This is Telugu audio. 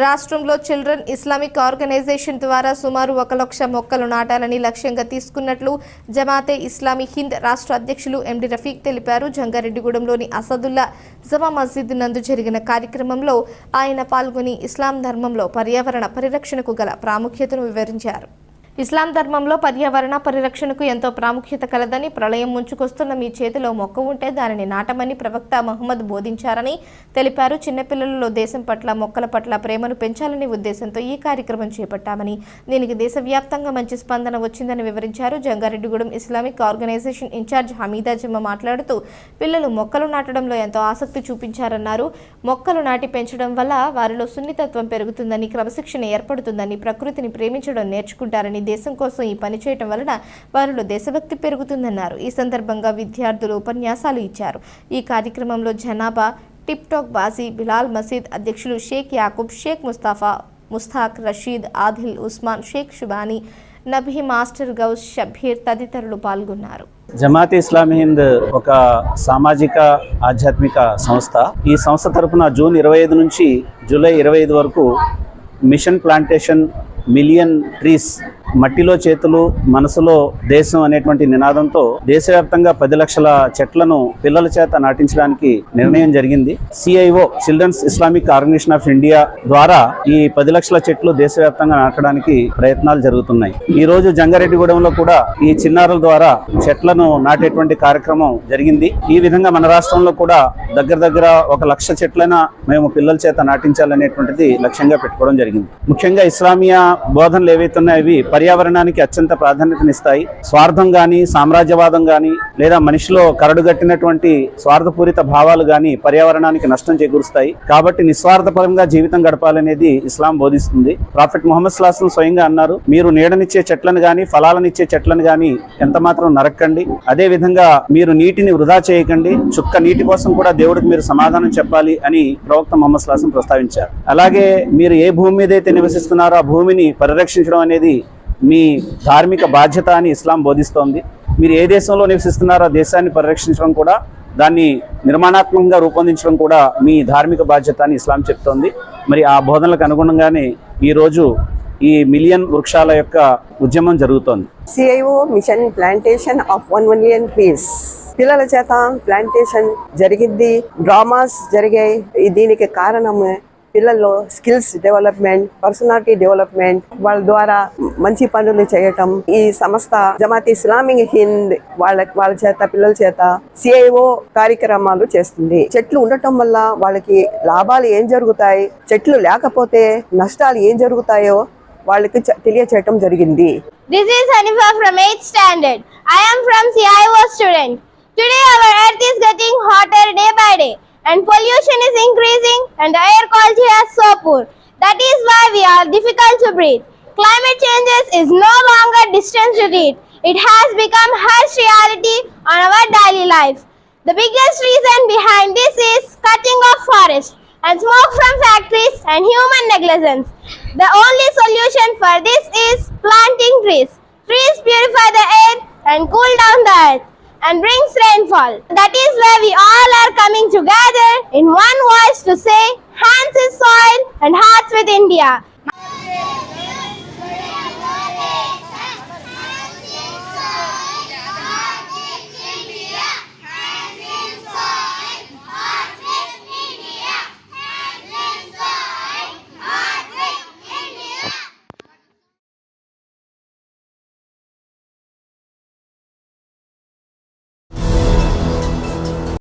రాష్ట్రంలో చిల్డ్రన్ ఇస్లామిక్ ఆర్గనైజేషన్ ద్వారా సుమారు ఒక లక్ష మొక్కలు నాటాలని లక్ష్యంగా తీసుకున్నట్లు జమాతే ఇస్లామీ హింద్ రాష్ట్ర అధ్యక్షులు ఎండి రఫీక్ తెలిపారు. జంగారెడ్డిగూడెంలోని అసదుల్లా జమా మస్జిద్ నందు జరిగిన కార్యక్రమంలో ఆయన పాల్గొని ఇస్లాం ధర్మంలో పర్యావరణ పరిరక్షణకు గల ప్రాముఖ్యతను వివరించారు. ఇస్లాం ధర్మంలో పర్యావరణ పరిరక్షణకు ఎంతో ప్రాముఖ్యత కలదని ప్రళయం ముంచుకొస్తున్న మీ చేతిలో మొక్క ఉంటే దానిని నాటమని ప్రవక్త మహమ్మద్ బోధించారని తెలిపారు. చిన్నపిల్లలలో దేశం పట్ల మొక్కల పట్ల ప్రేమను పెంచాలనే ఉద్దేశంతో ఈ కార్యక్రమం చేపట్టామని దీనికి దేశవ్యాప్తంగా మంచి స్పందన వచ్చిందని వివరించారు. Jangareddygudem Islamic organisation in-charge Hameeda జిమ్మ మాట్లాడుతూ పిల్లలు మొక్కలు నాటడంలో ఎంతో ఆసక్తి చూపించారన్నారు. మొక్కలు నాటి పెంచడం వల్ల వారిలో సున్నితత్వం పెరుగుతుందని క్రమశిక్షణ ఏర్పడుతుందని ప్రకృతిని ప్రేమించడం నేర్చుకుంటారని దేశం కోసం ఈ పని చేయటం వలన వారిలో దేశభక్తి పెరుగుతుందన్నారు. ఈ సందర్భంగా విద్యార్థులు ఉపన్యాసాలు ఇచ్చారు. ఈ కార్యక్రమంలో జనాభా టిప్ టాక్ బాజీ బిలాల్ మసీద్ అధ్యక్షులు షేక్ యాకూబ్ షేక్ ముస్తాఫా ముస్తాక్ రషీద్ ఆదిల్ ఉస్మాన్ షేక్ షుబానీ నబీ మాస్టర్ గౌస్ షబీర్ తదితరులు పాల్గొన్నారు. జమాత్ ఇస్లామీ హింద్ ఒక సామాజిక ఆధ్యాత్మిక సంస్థ. ఈ సంస్థ తరపున జూన్ ఇరవై ఐదు నుంచి జూలై ఇరవై ఐదు వరకు మిషన్ ప్లాంటేషన్ మిలియన్ ట్రీస్ మట్టిలో చేతులు మనసులో దేశం అనేటువంటి నినాదంతో దేశవ్యాప్తంగా పది లక్షల చెట్లను పిల్లల చేత నాటించడానికి నిర్ణయం జరిగింది. CIO children's Islamic organisation of India ద్వారా ఈ పది లక్షల చెట్లు దేశవ్యాప్తంగా నాటడానికి ప్రయత్నాలు జరుగుతున్నాయి. ఈ రోజు జంగారెడ్డిగూడెంలో కూడా ఈ చిన్నారుల ద్వారా చెట్లను నాటేటువంటి కార్యక్రమం జరిగింది. ఈ విధంగా మన రాష్ట్రంలో కూడా దగ్గర దగ్గర ఒక లక్ష చెట్లైనా మేము పిల్లల చేత నాటించాలనేటువంటిది లక్ష్యంగా పెట్టుకోవడం జరిగింది. ముఖ్యంగా ఇస్లామియా బోధనలు ఏవైతున్నాయో అవి పర్యావరణానికి అత్యంత ప్రాధాన్యతనిస్తాయి. స్వార్థం కానీ సామ్రాజ్యవాదం కానీ లేదా మనిషిలో కరడుగట్టినటువంటి స్వార్థపూరిత భావాలు కానీ పర్యావరణానికి నష్టం చేకూరుస్తాయి. కాబట్టి నిస్వార్థపరంగా జీవితం గడపాలనేది ఇస్లాం బోధిస్తుంది. ప్రాఫిట్ మొహమ్మద్ స్లాసం స్వయంగా అన్నారు మీరు నీడనిచ్చే చెట్లను గాని ఫలాలనిచ్చే చెట్లను గాని ఎంత మాత్రం నరక్కండి. అదే విధంగా మీరు నీటిని వృధా చేయకండి. చుక్క నీటి కోసం కూడా దేవుడికి మీరు సమాధానం చెప్పాలి అని ప్రవక్త మొహమ్మద్ స్లాసం ప్రస్తావించారు. అలాగే మీరు ఏ భూమి మీద అయితే నివసిస్తున్నారో ఆ భూమిని పరిరక్షించడం అనేది మీ ధార్మిక బాధ్యత అని ఇస్లాం బోధిస్తోంది. మీరు ఏ దేశంలో నివసిస్తున్నారో ఆ దేశాన్ని పరిరక్షించడం కూడా దాన్ని నిర్మాణాత్మకంగా రూపొందించడం కూడా మీ ధార్మిక బాధ్యత అని ఇస్లాం చెప్తోంది. మరి ఆ బోధనలకు అనుగుణంగానే ఈరోజు ఈ మిలియన్ వృక్షాల యొక్క ఉద్యమం జరుగుతోంది. CIO mission plantation of one million trees పిల్లల చేత ప్లాంటేషన్ జరిగింది డ్రామాస్ జరిగాయి. ఈ దీనికి కారణము పిల్లల్లో స్కిల్స్ డెవలప్మెంట్ పర్సనాలిటీ డెవలప్మెంట్ వాళ్ళ ద్వారా మంచి పనులు చేయటం. ఈ సంస్థ జమాత్ ఇస్లామిక్ హింద్ వాళ్ళ వాళ్ళ చేత పిల్లల చేత సిఐఓ కార్యక్రమాలు చేస్తుంది. చెట్లు ఉండటం వల్ల వాళ్ళకి లాభాలు ఏం జరుగుతాయి? చెట్లు లేకపోతే నష్టాలు ఏం జరుగుతాయో వాళ్ళకి తెలియచేయటం జరిగింది. This is Hanifa from 8th standard. I am from CIO student. Today our earth is getting hotter day by day and pollution is increasing and the air quality is so poor. That is why we are difficult to breathe. Climate changes is no longer distant to read. It has become harsh reality on our daily life. The biggest reason behind this is cutting of forests and smoke from factories and human negligence. The only solution for this is planting trees. Trees purify the air and cool down the earth and brings rainfall. That is where we all are coming together in one voice to say hands is soil and hearts with India.